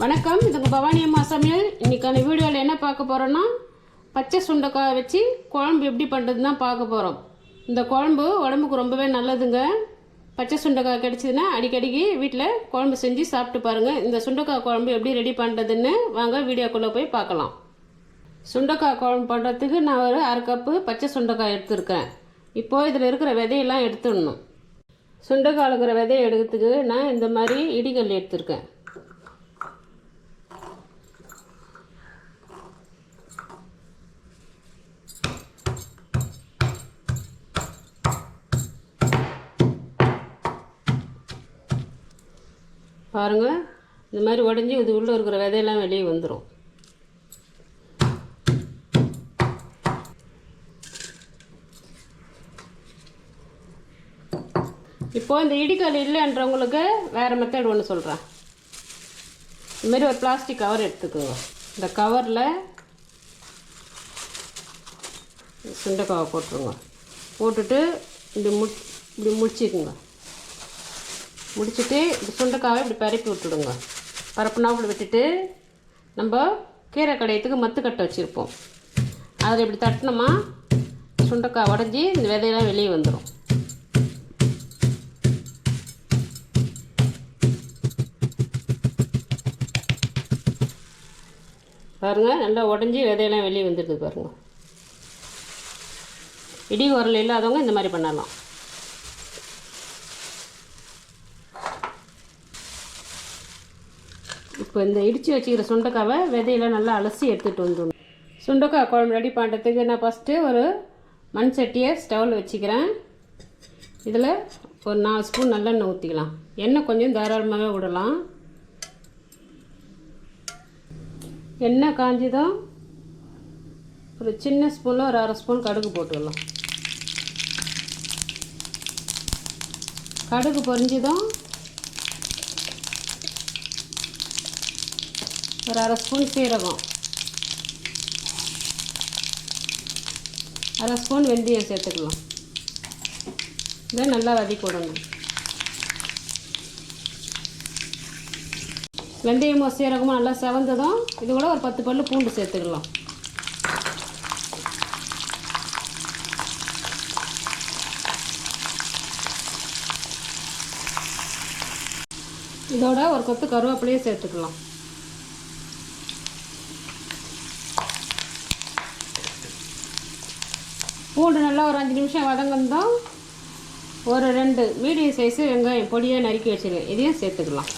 வணக்கம். இதுங்க பவானி அம்மா சமையல். இன்னைக்கான வீடியோவில் என்ன பார்க்க போகிறோன்னா பச்சை சுண்டைக்காய் வச்சு குழம்பு எப்படி பண்ணுறதுன்னு தான் பார்க்க போகிறோம் இந்த குழம்பு உடம்புக்கு ரொம்பவே நல்லதுங்க. பச்சை சுண்டைக்காய் கிடச்சிதுன்னா அடிக்கடிக்கு வீட்டில் குழம்பு செஞ்சு சாப்பிட்டு பாருங்கள் இந்த சுண்டைக்காய் குழம்பு எப்படி ரெடி பண்ணுறதுன்னு வாங்க வீடியோக்குள்ளே போய் பார்க்கலாம். சுண்டைக்காய் குழம்பு பண்ணுறதுக்கு நான் ஒரு அரை கப்பு பச்சை சுண்டைக்காய் எடுத்துருக்கேன். இப்போது இதில் இருக்கிற விதையெல்லாம் எடுத்துடணும். சுண்டைக்காய் இருக்கிற விதையை எடுக்கிறதுக்கு நான் இந்த மாதிரி இடிகல் எடுத்திருக்கேன். பாருங்கள் இந்த மாதிரி உடஞ்சி இது உள்ளே இருக்கிற விதையெல்லாம் வெளியே வந்துடும் இப்போது இந்த இடிக்கல் இல்லைன்றவங்களுக்கு வேறு மெத்தட் ஒன்று சொல்கிறேன் இதுமாரி ஒரு பிளாஸ்டிக் கவர் எடுத்துக்கோங்க. இந்த கவரில் சுண்டைக்காவை போட்டுருங்க. போட்டுட்டு இப்படி மு இப்படி முடிச்சிக்குங்க. முடிச்சுட்டு இந்த சுண்டைக்காவை இப்படி பரப்பி விட்டுடுங்க. பரப்புனா இப்படி விட்டுட்டு நம்ம கீரை கடையத்துக்கு மத்து கட்டை வச்சுருப்போம். அதில் இப்படி தட்டினோமா சுண்டைக்காய் உடஞ்சி இந்த விதையெல்லாம் வெளியே வந்துடும் பாருங்கள் நல்லா உடஞ்சி விதையெல்லாம் வெளியே வந்துடுது பாருங்கள் இடி உரல் இல்லாதவங்க இந்த மாதிரி பண்ணலாம். இப்போ இந்த இடித்து வச்சுக்கிற சுண்டைக்காவை விதையெல்லாம் நல்லா அலசி எடுத்துகிட்டு வந்துடணும். சுண்டைக்காய் குழம்பு ரெடி பண்ணுறதுக்கு நான் ஃபஸ்ட்டு ஒரு மண் சட்டியை ஸ்டவ்வில் வச்சுக்கிறேன். இதில் ஒரு நாலு ஸ்பூன் நல்லெண்ணெய் ஊற்றிக்கலாம். எண்ணெய் கொஞ்சம் தாராளமாகவே விடலாம். எண்ணெய் காஞ்சதும் ஒரு சின்ன ஸ்பூனில் ஒரு அரை ஸ்பூன் கடுகு போட்டுடலாம். கடுகு பொரிஞ்சதும் ஒரு அரை ஸ்பூன் சீரகம். அரை ஸ்பூன் வெந்தயம் சேர்த்துக்கலாம். இதை நல்லா வதக்கி விடணும். வெந்தயமும் சீரகமும் நல்லா செவந்ததும் இது கூட ஒரு பத்து பல்லு பூண்டு சேர்த்துக்கலாம். இதோட ஒரு கொத்து கருவேப்பிலையும் சேர்த்துக்கலாம். பூண்டு நல்லா ஒரு அஞ்சு நிமிஷம் வதங்கந்தோம் ஒரு ரெண்டு மீடியம் சைஸு வெங்காயம் பொடியாக நறுக்கி வச்சுருக்கேன். இதையும் சேர்த்துக்கலாம்.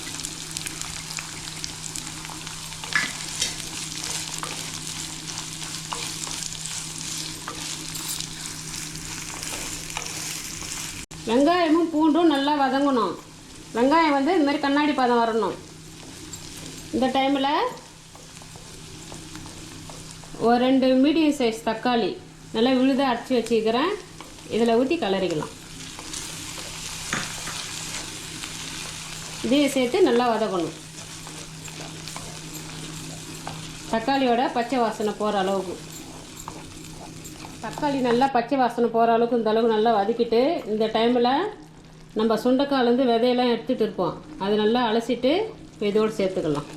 வெங்காயமும் பூண்டும் நல்லா வதங்கணும். வெங்காயம் வந்து இந்த மாதிரி கண்ணாடி பதம் வரணும். இந்த டைமில் ஒரு ரெண்டு மீடியம் சைஸ் தக்காளி நல்லா விழுத அரைச்சி வச்சுக்கிறேன். இதில் ஊற்றி கலரிக்கலாம். இதையும் சேர்த்து நல்லா வதக்கணும். தக்காளியோட பச்சை வாசனை போகிற அளவுக்கு. தக்காளி நல்லா பச்சை வாசனை போகிற அளவுக்கு இந்த அளவுக்கு நல்லா வதக்கிட்டு இந்த டைமில் நம்ம சுண்டைக்காலேருந்து விதையெல்லாம் எடுத்துகிட்டு இருப்போம். அதை நல்லா அலசிட்டு இதோடு சேர்த்துக்கலாம்.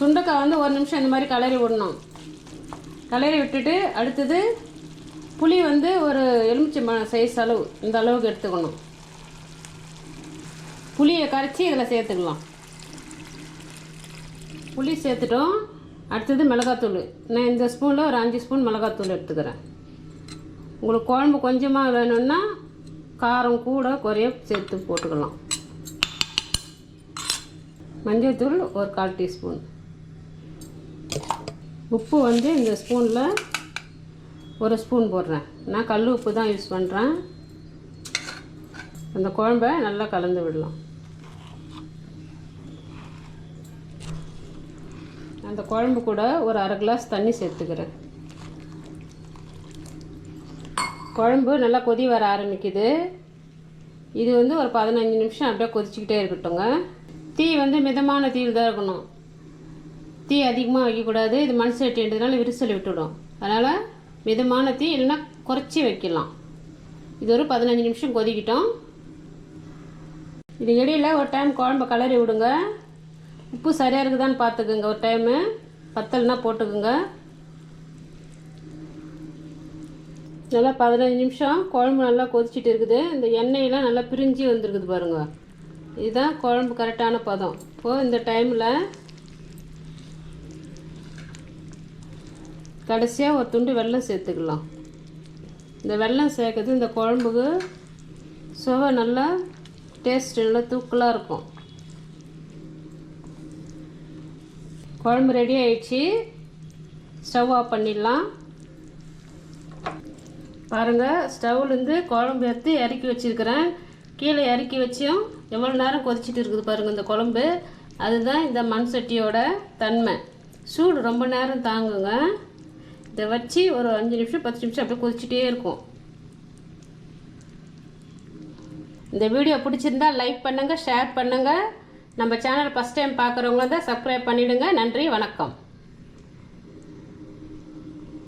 சுண்டைக்காய் வந்து ஒரு நிமிஷம் இந்த மாதிரி கலரி விடணும். கலரி விட்டுட்டு அடுத்தது புளி வந்து ஒரு எலுமிச்சம்பழம் சைஸ் அளவு. இந்த அளவுக்கு எடுத்துக்கணும். புளியை கரைச்சி இதில் சேர்த்துக்கலாம். புளி சேர்த்துட்டோம். அடுத்தது மிளகாத்தூள். நான் இந்த ஸ்பூனில் ஒரு அஞ்சு ஸ்பூன் மிளகாத்தூள் எடுத்துக்கிறேன். உங்களுக்கு குழம்பு கொஞ்சமாக வேணும்னா காரம் கூட குறைய சேர்த்து போட்டுக்கலாம். மஞ்சள்தூள் ஒரு கால் டீஸ்பூன். உப்பு வந்து இந்த ஸ்பூனில் ஒரு ஸ்பூன் போடுறேன். நான் கல் உப்பு தான் யூஸ் பண்ணுறேன் அந்த குழம்ப நல்லா கலந்து விடலாம். அந்த குழம்பு கூட ஒரு அரை கிளாஸ் தண்ணி சேர்த்துக்கிறேன். குழம்பு நல்லா கொதி வர ஆரம்பிக்குது. இது வந்து ஒரு பதினஞ்சு நிமிஷம் அப்படியே கொதிச்சுக்கிட்டே இருக்கட்டுங்க தீ வந்து மிதமான தீயில் தான் இருக்கணும். தீ அதிகமாக வைக்கக்கூடாது இது மண் சட்டின்றதுனால விரிசல் விட்டுடும் அதனால் மிதமான தீ இல்லைன்னா குறைச்சி வைக்கலாம். இது ஒரு பதினஞ்சு நிமிஷம் கொதிக்கிட்டோம். இது இடையில் ஒரு டைம் குழம்ப கலரி விடுங்க. உப்பு சரியாக இருக்குதான்னு பார்த்துக்குங்க. ஒரு டைமு பத்தலைனா போட்டுக்குங்க. நல்லா பதினஞ்சு நிமிஷம். குழம்பு நல்லா கொதிச்சிட்டு இருக்குது. இந்த எண்ணெயெல்லாம் நல்லா பிரிஞ்சு வந்திருக்குது பாருங்கள் இதுதான் குழம்பு கரெக்டான பதம். இப்போது இந்த டைமில் கடைசியாக ஒரு துண்டு வெல்லம் சேர்த்துக்கலாம். இந்த வெல்லம் சேர்க்கறது இந்த குழம்புக்கு சுவை நல்லா டேஸ்ட் நல்லா தூக்கலாக இருக்கும். குழம்பு ரெடி ஆயிடுச்சு. ஸ்டவ் ஆஃப் பண்ணிடலாம். பாருங்கள் ஸ்டவ்லேருந்து குழம்பு எடுத்து இறக்கி வச்சுருக்கிறேன். கீழே இறக்கி வச்சும் எவ்வளோ நேரம் கொதிச்சிட்டு இருக்குது பாருங்கள் இந்த குழம்பு. அதுதான் இந்த மண் சட்டியோட தன்மை. சூடு ரொம்ப நேரம் தாங்குங்க. இதை வச்சு ஒரு அஞ்சு நிமிஷம் பத்து நிமிஷம் அப்படியே கொதிச்சுட்டே இருக்கும். இந்த வீடியோ பிடிச்சிருந்தா லைக் பண்ணுங்கள் ஷேர் பண்ணுங்கள் நம்ம சேனல் ஃபஸ்ட் டைம் பார்க்குறவங்க தான் சப்ஸ்கிரைப் பண்ணிவிடுங்க நன்றி வணக்கம்.